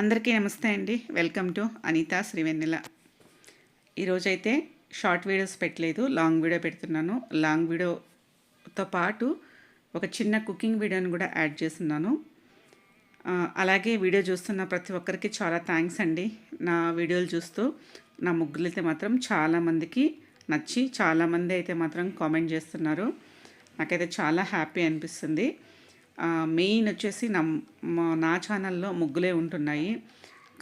అందరికీ నమస్తే అండి. వెల్కమ్ టు అనిత శ్రీవెన్నెల ఈరోజైతే షార్ట్ వీడియోస్ పెట్టలేదు లాంగ్ వీడియో పెడుతున్నాను. లాంగ్ వీడియోతో పాటు ఒక చిన్న కుకింగ్ వీడియోని కూడా యాడ్ చేస్తున్నాను. అలాగే వీడియో చూస్తున్న ప్రతి ఒక్కరికి చాలా థ్యాంక్స్ అండి. నా వీడియోలు చూస్తూ నా ముగ్గులైతే అయితే మాత్రం చాలామందికి నచ్చి చాలామంది అయితే మాత్రం కామెంట్ చేస్తున్నారు. నాకైతే చాలా హ్యాపీ అనిపిస్తుంది. మెయిన్ వచ్చేసి నా మా- నా ఛానల్లో ముగ్గులే ఉంటున్నాయి.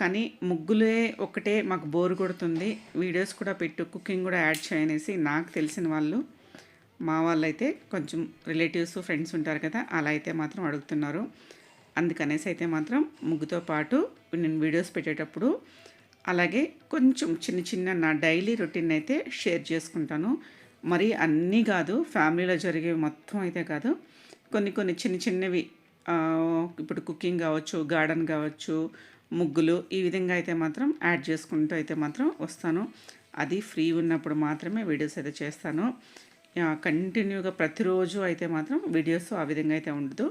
కానీ ముగ్గులే ఒకటే మాకు బోర్ కొడుతుంది. వీడియోస్ కూడా పెట్టు కుకింగ్ కూడా యాడ్ చేయనేసి నాకు తెలిసిన వాళ్ళు మా వాళ్ళైతే కొంచెం రిలేటివ్స్ ఫ్రెండ్స్ ఉంటారు కదా అలా అయితే మాత్రం అడుగుతున్నారు. అందుకనేసి అయితే మాత్రం ముగ్గుతో పాటు నేను వీడియోస్ పెట్టేటప్పుడు అలాగే కొంచెం చిన్న చిన్న నా డైలీ రొటీన్ అయితే షేర్ చేసుకుంటాను. మరి అన్నీ కాదు ఫ్యామిలీలో జరిగేవి మొత్తం అయితే కాదు. కొన్ని కొన్ని చిన్న చిన్నవి ఇప్పుడు కుకింగ్ కావచ్చు గార్డెన్ కావచ్చు ముగ్గులు ఈ విధంగా అయితే మాత్రం యాడ్ చేసుకుంటూ అయితే మాత్రం వస్తాను. అది ఫ్రీ ఉన్నప్పుడు మాత్రమే వీడియోస్ అయితే చేస్తాను. కంటిన్యూగా ప్రతిరోజు అయితే మాత్రం వీడియోస్ ఆ విధంగా అయితే ఉండదు.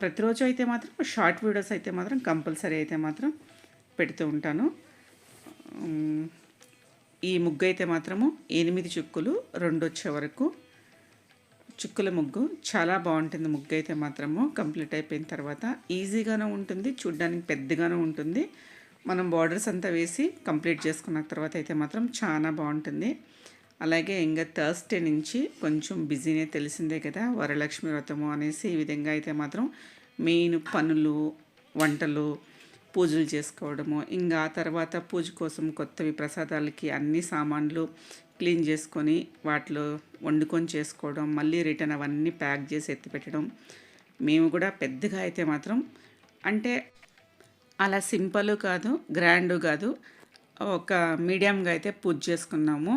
ప్రతిరోజు అయితే మాత్రం షార్ట్ వీడియోస్ అయితే మాత్రం కంపల్సరీ అయితే మాత్రం పెడుతూ ఉంటాను. ఈ ముగ్గు అయితే మాత్రము ఎనిమిది చుక్కులు రెండు వచ్చే వరకు చుక్కుల ముగ్గు. చాలా బాగుంటుంది ముగ్గు అయితే మాత్రము. కంప్లీట్ అయిపోయిన తర్వాత ఈజీగానే ఉంటుంది. చూడ్డానికి పెద్దగానే ఉంటుంది. మనం బార్డర్స్ అంతా వేసి కంప్లీట్ చేసుకున్న తర్వాత అయితే మాత్రం చాలా బాగుంటుంది. అలాగే ఇంకా థర్స్డే నుంచి కొంచెం బిజీనే తెలిసిందే కదా వరలక్ష్మి వ్రతము అనేసి ఈ విధంగా అయితే మాత్రం మెయిన్ పనులు వంటలు పూజలు చేసుకోవడము. ఇంకా ఆ తర్వాత పూజ కోసం కొత్తవి ప్రసాదాలకి అన్ని సామాన్లు క్లీన్ చేసుకొని వాటిలో వండుకొని చేసుకోవడం మళ్ళీ రిటర్న్ అవన్నీ ప్యాక్ చేసి ఎత్తిపెట్టడం మేము కూడా పెద్దగా అయితే మాత్రం అంటే అలా సింపుల్ కాదు గ్రాండ్ కాదు. ఒక మీడియంగా అయితే పూజ చేసుకున్నాము.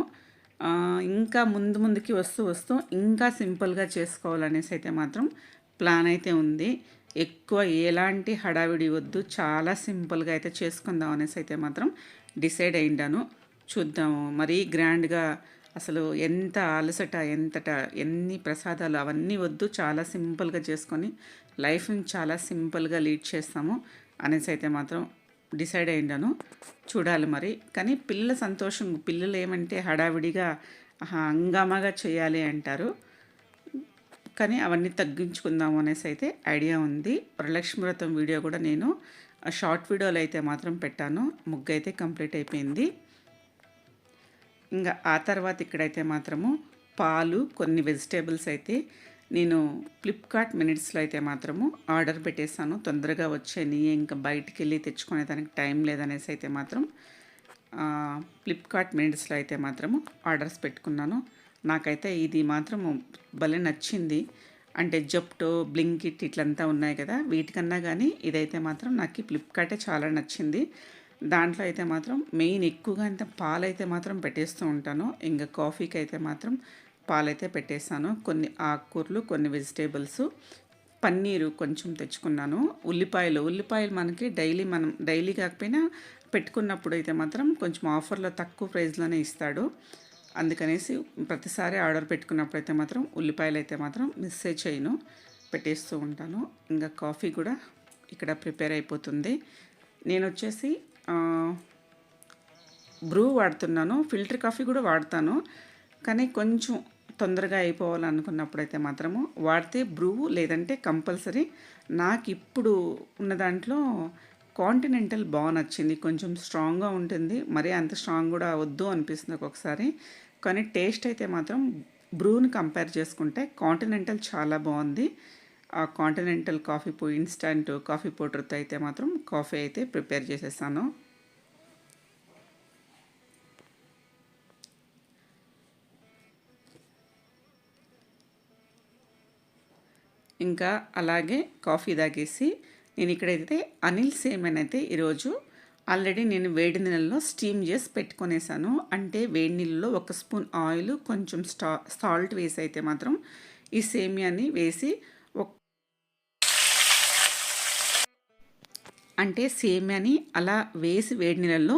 ఇంకా ముందు ముందుకి వస్తూ వస్తూ ఇంకా సింపుల్గా చేసుకోవాలనేసి అయితే మాత్రం ప్లాన్ అయితే ఉంది. ఎక్కువ ఎలాంటి హడావిడి వద్దు చాలా సింపుల్గా అయితే చేసుకుందాం అనేసి అయితే మాత్రం డిసైడ్ అయిండాను చూద్దాము మరీ గ్రాండ్గా అసలు ఎంత అలసట ఎంతట ఎన్ని ప్రసాదాలు అవన్నీ వద్దు. చాలా సింపుల్గా చేసుకొని లైఫ్ని చాలా సింపుల్గా లీడ్ చేస్తాము అనేసి అయితే మాత్రం డిసైడ్ అయ్యాను చూడాలి మరి. కానీ పిల్లల సంతోషం పిల్లలు ఏమంటే హడావిడిగా ఆహా, హంగామాగా చేయాలి అంటారు. కానీ అవన్నీ తగ్గించుకుందాము అనేసి అయితే ఐడియా ఉంది. వరలక్ష్మి వ్రతం వీడియో కూడా నేను షార్ట్ వీడియోలు అయితే మాత్రం పెట్టాను. ముగ్గు అయితే కంప్లీట్ అయిపోయింది. ఇంకా ఆ తర్వాత ఇక్కడైతే మాత్రము పాలు కొన్ని వెజిటేబుల్స్ అయితే నేను ఫ్లిప్కార్ట్ మినిట్స్లో అయితే మాత్రము ఆర్డర్ పెట్టేశాను. తొందరగా వచ్చాయి. ఇంకా బయటికి వెళ్ళి తెచ్చుకునే దానికి టైం లేదనేసి అయితే మాత్రం ఫ్లిప్కార్ట్ మినిట్స్లో అయితే మాత్రము ఆర్డర్స్ పెట్టుకున్నాను. నాకైతే ఇది మాత్రము భలే నచ్చింది. అంటే జప్టో బ్లింకిట్ ఇట్లంతా ఉన్నాయి కదా వీటికన్నా కానీ ఇదైతే మాత్రం నాకు ఫ్లిప్కార్టే చాలా నచ్చింది. దాంట్లో అయితే మాత్రం మెయిన్ ఎక్కువగా అంత పాలైతే మాత్రం పెట్టేస్తూ ఉంటాను. ఇంకా కాఫీకి అయితే మాత్రం పాలైతే పెట్టేస్తాను. కొన్ని ఆకుకూరలు కొన్ని వెజిటేబుల్స్ పన్నీరు కొంచెం తెచ్చుకున్నాను. ఉల్లిపాయలు ఉల్లిపాయలు మనకి డైలీ మనం డైలీ కాకపోయినా పెట్టుకున్నప్పుడు అయితే మాత్రం కొంచెం ఆఫర్లో తక్కువ ప్రైస్లోనే ఇస్తాడు. అందుకనేసి ప్రతిసారి ఆర్డర్ పెట్టుకున్నప్పుడు అయితే మాత్రం ఉల్లిపాయలు అయితే మాత్రం మిస్సే చేయను. పెట్టేస్తూ ఉంటాను. ఇంకా కాఫీ కూడా ఇక్కడ ప్రిపేర్ అయిపోతుంది. నేను వచ్చేసి బ్రూ వాడుతున్నాను ఫిల్టర్ కాఫీ కూడా వాడతాను. కానీ కొంచెం తొందరగా అయిపోవాలనుకున్నప్పుడు అయితే మాత్రము వాడితే బ్రూ లేదంటే కంపల్సరీ. నాకు ఇప్పుడు ఉన్న దాంట్లో కాంటినెంటల్ బాగా నచ్చింది. కొంచెం స్ట్రాంగ్గా ఉంటుంది. మరీ అంత స్ట్రాంగ్ కూడా వద్దు అనిపిస్తుంది ఒక్కొక్కసారి. కానీ టేస్ట్ అయితే మాత్రం బ్రూని కంపేర్ చేసుకుంటే కాంటినెంటల్ చాలా బాగుంది. ఆ కాంటినెంటల్ కాఫీ పొడి ఇన్స్టంట్ కాఫీ పౌడర్తో అయితే మాత్రం కాఫీ అయితే ప్రిపేర్ చేసేసాను. ఇంకా అలాగే కాఫీ తాగేసి నేను ఇక్కడైతే అనిల్ సేమన్ అయితే ఈరోజు ఆల్రెడీ నేను వేడి నీళ్ళలో స్టీమ్ చేసి పెట్టుకునేసాను. అంటే వేడి నీళ్ళలో ఒక స్పూన్ ఆయిల్ కొంచెం స్టా సాల్ట్ వేసి అయితే మాత్రం ఈ సేమియాని వేసి అంటే సేమియాని అలా వేసి వేడి నీళ్ళల్లో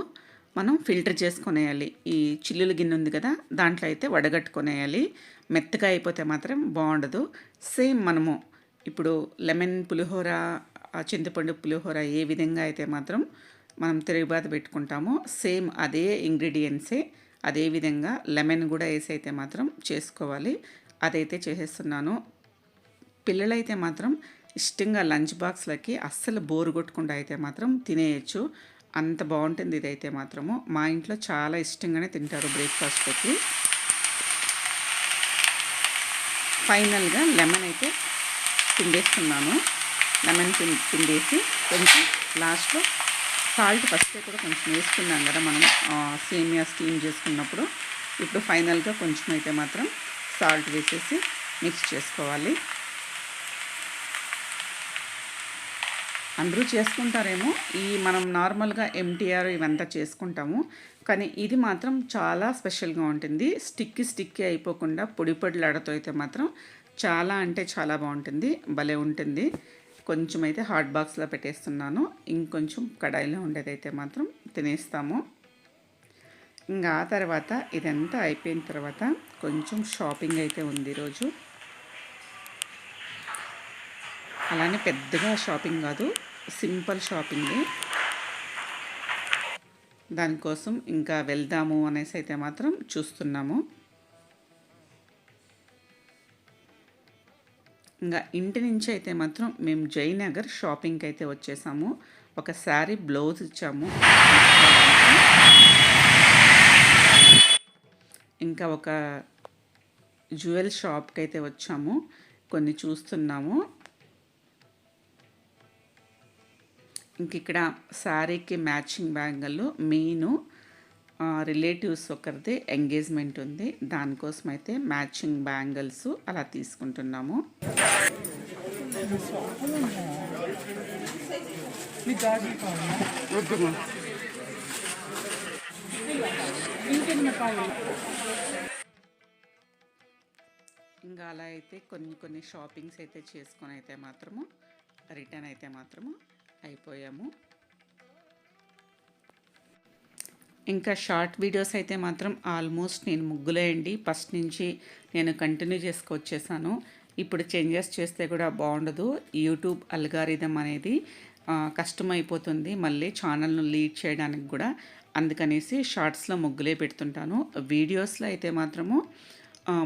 మనం ఫిల్టర్ చేసుకునేయాలి. ఈ చిల్లుల గిన్నె ఉంది కదా దాంట్లో అయితే వడగట్టుకొనేయాలి. మెత్తగా అయిపోతే మాత్రం బాగుండదు. సేమ్ మనము ఇప్పుడు లెమన్ పులిహోర చింతపండు పులిహోర ఏ విధంగా అయితే మాత్రం మనం తిరుగుబాత పెట్టుకుంటామో సేమ్ అదే ఇంగ్రీడియంట్సే అదే విధంగా లెమన్ కూడా వేసి అయితే మాత్రం చేసుకోవాలి. అదైతే చేసేస్తున్నాను. పిల్లలైతే మాత్రం ఇష్టంగా లంచ్ బాక్స్లకి అస్సలు బోరు కొట్టకుండా అయితే మాత్రం తినేయచ్చు. అంత బాగుంటుంది ఇదైతే మాత్రము. మా ఇంట్లో చాలా ఇష్టంగానే తింటారు బ్రేక్ఫాస్ట్కి ఫైనల్గా లెమన్ అయితే పిండేస్తున్నాను లెమన్ పిం పిండేసి కొంచెం లాస్ట్లో సాల్ట్ ఫస్ట్ కూడా కొంచెం వేసుకున్నాం కదా మనం సేమియా స్టీమ్ చేసుకున్నప్పుడు. ఇప్పుడు ఫైనల్గా కొంచెం అయితే మాత్రం సాల్ట్ వేసేసి మిక్స్ చేసుకోవాలి. అందరూ చేసుకుంటారేమో? ఈ మనం నార్మల్గా ఎంటీఆర్ ఇవంతా చేసుకుంటాము. కానీ ఇది మాత్రం చాలా స్పెషల్గా ఉంటుంది. స్టిక్కి స్టిక్కి అయిపోకుండా పొడి పొడిలాడతో అయితే మాత్రం చాలా అంటే చాలా బాగుంటుంది. భలే ఉంటుంది. కొంచెం అయితే హాట్ బాక్స్లో పెట్టేస్తున్నాను. ఇంకొంచెం కడాయిలో ఉండేదైతే మాత్రం తినేస్తాము. ఇంకా ఆ తర్వాత ఇదంతా అయిపోయిన తర్వాత కొంచెం షాపింగ్ అయితే ఉంది ఈరోజు. అలానే పెద్దగా షాపింగ్ కాదు సింపుల్ షాపింగ్. దానికోసం ఇంకా వెళ్దాము అనేసి అయితే మాత్రం చూస్తున్నాము. ఇంకా ఇంటి నుంచి అయితే మాత్రం మేము జయనగర్ షాపింగ్కి అయితే వచ్చేసాము. ఒక శారీ బ్లౌజ్ ఇచ్చాము. ఇంకా ఒక జ్యువెల్ షాప్కి అయితే వచ్చాము. కొన్ని చూస్తున్నాము. ఇంక ఇక్కడ శారీకి మ్యాచింగ్ బ్యాంగిల్ మెయిన్ రిలేటివ్స్ ఒకరిది ఎంగేజ్మెంట్ ఉంది. దానికోసం అయితే మ్యాచింగ్ బ్యాంగిల్స్ అలా తీసుకుంటున్నాము. ఇంకా అలా అయితే కొన్ని కొన్ని షాపింగ్స్ అయితే చేసుకొని అయితే మాత్రము రిటర్న్ అయితే మాత్రము అయిపోయాము. ఇంకా షార్ట్ వీడియోస్ అయితే మాత్రం ఆల్మోస్ట్ నేను ముగ్గులేయండి. ఫస్ట్ నుంచి నేను కంటిన్యూ చేసుకొచ్చేసాను ఇప్పుడు చేంజెస్ చేస్తే కూడా బాగుండదు. యూట్యూబ్ అల్గారిథం అనేది కష్టమైపోతుంది. మళ్ళీ ఛానల్ను లీడ్ చేయడానికి కూడా. అందుకనేసి షార్ట్స్లో ముగ్గులే పెడుతుంటాను. వీడియోస్లో అయితే మాత్రము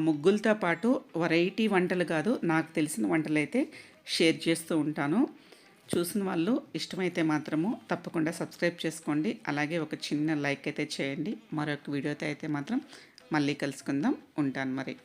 ముగ్గులతో పాటు వెరైటీ వంటలు కాదు నాకు తెలిసిన వంటలు అయితే షేర్ చేస్తూ ఉంటాను. చూసిన వాళ్ళు ఇష్టమైతే మాత్రము తప్పకుండా సబ్స్క్రైబ్ చేసుకోండి. అలాగే ఒక చిన్న లైక్ అయితే చేయండి. మరొక వీడియోతో అయితే మాత్రం మళ్ళీ కలుసుకుందాం. ఉంటాను మరి.